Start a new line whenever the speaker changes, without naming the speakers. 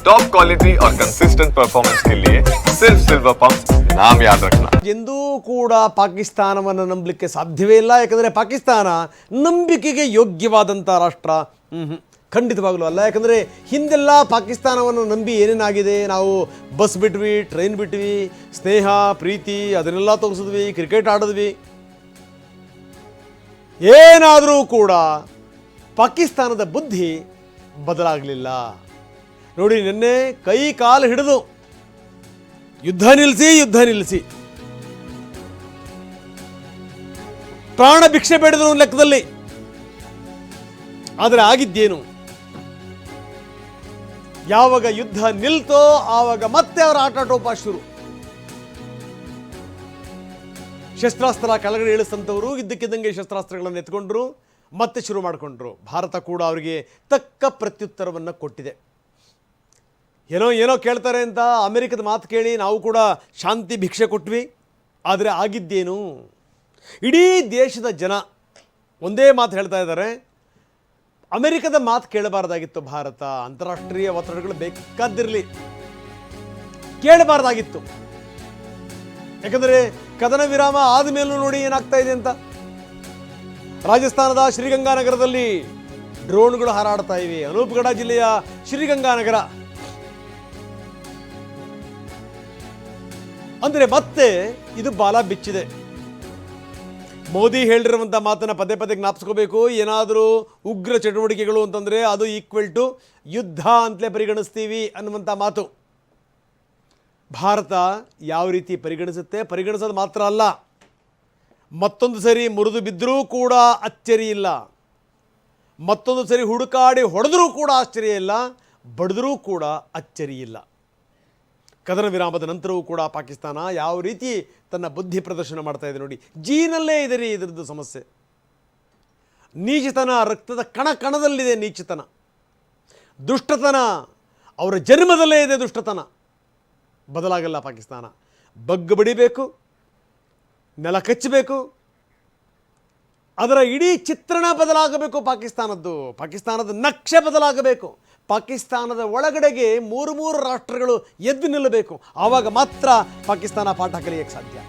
Top quality और consistent performance के लिए सिर्फ सिल्वर पंप नाम याद रखना
ಎಂದೂ ಕೂಡ ಪಾಕಿಸ್ತಾನವನ್ನು ನಂಬಲಿಕ್ಕೆ ಸಾಧ್ಯವೇ ಇಲ್ಲ ಯಾಕಂದರೆ ಪಾಕಿಸ್ತಾನ ನಂಬಿಕೆಗೆ ಯೋಗ್ಯವಾದಂಥ ರಾಷ್ಟ್ರ ಹ್ಮ್ ಹ್ಮ್. ಖಂಡಿತವಾಗಲೂ ಅಲ್ಲ ಯಾಕಂದರೆ ಹಿಂದೆಲ್ಲ ಪಾಕಿಸ್ತಾನವನ್ನು ನಂಬಿ ಏನೇನಾಗಿದೆ ನಾವು ಬಸ್ ಬಿಟ್ವಿ ಟ್ರೈನ್ ಬಿಟ್ವಿ ಸ್ನೇಹ ಪ್ರೀತಿ ಅದನ್ನೆಲ್ಲ ತೋರಿಸಿದ್ವಿ ಕ್ರಿಕೆಟ್ ಆಡಿದ್ವಿ ಏನಾದರೂ ಕೂಡ ಪಾಕಿಸ್ತಾನದ ಬುದ್ಧಿ ಬದಲಾಗಲಿಲ್ಲ ನೋಡಿ, ನಿನ್ನೆ ಕೈ ಕಾಲು ಹಿಡಿದು ಯುದ್ಧ ನಿಲ್ಲಿಸಿ ಯುದ್ಧ ನಿಲ್ಲಿಸಿ. ಪ್ರಾಣ ಭಿಕ್ಷೆ ಬೇಡಿದ್ರು ಲೆಕ್ಕದಲ್ಲಿ. ಆದರೆ ಆಗಿದ್ದೇನು? ಯಾವಾಗ ಯುದ್ಧ ನಿಲ್ತೋ ಆವಾಗ ಮತ್ತೆ ಅವರ ಆಟಾಟೋಪ ಶುರು. ಶಸ್ತ್ರಾಸ್ತ್ರ ಕೆಳಗಡೆ ಇಳಿಸಂತವರು ಇದ್ದಕ್ಕಿದ್ದಂಗೆ ಶಸ್ತ್ರಾಸ್ತ್ರಗಳನ್ನು ಎತ್ಕೊಂಡ್ರು, ಮತ್ತೆ ಶುರು ಮಾಡಿಕೊಂಡ್ರು. ಭಾರತ ಕೂಡ ಅವರಿಗೆ ತಕ್ಕ ಪ್ರತ್ಯುತ್ತರವನ್ನು ಕೊಟ್ಟಿದೆ. ಏನೋ ಏನೋ ಕೇಳ್ತಾರೆ ಅಂತ ಅಮೆರಿಕದ ಮಾತು ಕೇಳಿ ನಾವು ಕೂಡ ಶಾಂತಿ ಭಿಕ್ಷೆ ಕೊಟ್ವಿ. ಆದರೆ ಆಗಿದ್ದೇನು? ಇಡೀ ದೇಶದ ಜನ ಒಂದೇ ಮಾತು ಹೇಳ್ತಾ ಇದ್ದಾರೆ. ಅಮೆರಿಕದ ಮಾತು ಕೇಳಬಾರ್ದಾಗಿತ್ತು ಭಾರತ. ಅಂತಾರಾಷ್ಟ್ರೀಯ ಒತ್ತಡಗಳು ಬೇಕಾದಿರಲಿ ಕೇಳಬಾರ್ದಾಗಿತ್ತು. ಯಾಕಂದರೆ ಕದನ ವಿರಾಮ ಆದಮೇಲೂ ನೋಡಿ ಏನಾಗ್ತಾ ಇದೆ ಅಂತ. ರಾಜಸ್ಥಾನದ ಶ್ರೀಗಂಗಾನಗರದಲ್ಲಿ ಡ್ರೋನ್ಗಳು ಹಾರಾಡ್ತಾ ಇವೆ. ಅನೂಪ್ಗಢ ಜಿಲ್ಲೆಯ ಶ್ರೀಗಂಗಾನಗರ ಅಂದರೆ ಮತ್ತೆ ಇದು ಬಾಲ ಬಿಚ್ಚಿದೆ. ಮೋದಿ ಹೇಳಿರುವಂಥ ಮಾತನ್ನು ಪದೇ ಪದೇ ಜ್ಞಾಪಿಸ್ಕೋಬೇಕು. ಏನಾದರೂ ಉಗ್ರ ಚಟುವಟಿಕೆಗಳು ಅಂತಂದರೆ ಅದು ಈಕ್ವಲ್ ಟು ಯುದ್ಧ ಅಂತಲೇ ಪರಿಗಣಿಸ್ತೀವಿ ಅನ್ನುವಂಥ ಮಾತು. ಭಾರತ ಯಾವ ರೀತಿ ಪರಿಗಣಿಸುತ್ತೆ? ಪರಿಗಣಿಸೋದು ಮಾತ್ರ ಅಲ್ಲ. ಮತ್ತೊಂದು ಸರಿ ಮುರಿದು ಬಿದ್ದರೂ ಕೂಡ ಅಚ್ಚರಿ ಇಲ್ಲ. ಮತ್ತೊಂದು ಸರಿ ಹುಡುಕಾಡಿ ಹೊಡೆದರೂ ಕೂಡ ಆಶ್ಚರ್ಯ ಇಲ್ಲ. ಬಡಿದರೂ ಕೂಡ ಅಚ್ಚರಿ ಇಲ್ಲ. ಕದನ ವಿರಾಮದ ನಂತರವೂ ಕೂಡ ಪಾಕಿಸ್ತಾನ ಯಾವ ರೀತಿ ತನ್ನ ಬುದ್ಧಿ ಪ್ರದರ್ಶನ ಮಾಡ್ತಾ ಇದೆ ನೋಡಿ. ಜೀನಲ್ಲೇ ಇದೆ ರೀ ಇದರದ್ದು ಸಮಸ್ಯೆ. ನೀಚತನ, ರಕ್ತದ ಕಣ ಕಣದಲ್ಲಿದೆ ನೀಚತನ. ದುಷ್ಟತನ, ಅವರ ಜನ್ಮದಲ್ಲೇ ಇದೆ ದುಷ್ಟತನ. ಬದಲಾಗಲ್ಲ ಪಾಕಿಸ್ತಾನ. ಬಗ್ಗು ಬಡಿಬೇಕು, ನೆಲ ಕಚ್ಚಬೇಕು ಅದರ ಇಡೀ ಚಿತ್ರಣ ಬದಲಾಗಬೇಕು ಪಾಕಿಸ್ತಾನದ್ದು. ಪಾಕಿಸ್ತಾನದ ನಕ್ಷೆ ಬದಲಾಗಬೇಕು. ಪಾಕಿಸ್ತಾನದ ಒಳಗಡೆಗೆ ಮೂರು ಮೂರು ರಾಷ್ಟ್ರಗಳು ಎದ್ದು ನಿಲ್ಲಬೇಕು. ಆವಾಗ ಮಾತ್ರ ಪಾಕಿಸ್ತಾನ ಪಾಠ ಕಲಿಯಕ್ಕೆ ಸಾಧ್ಯ.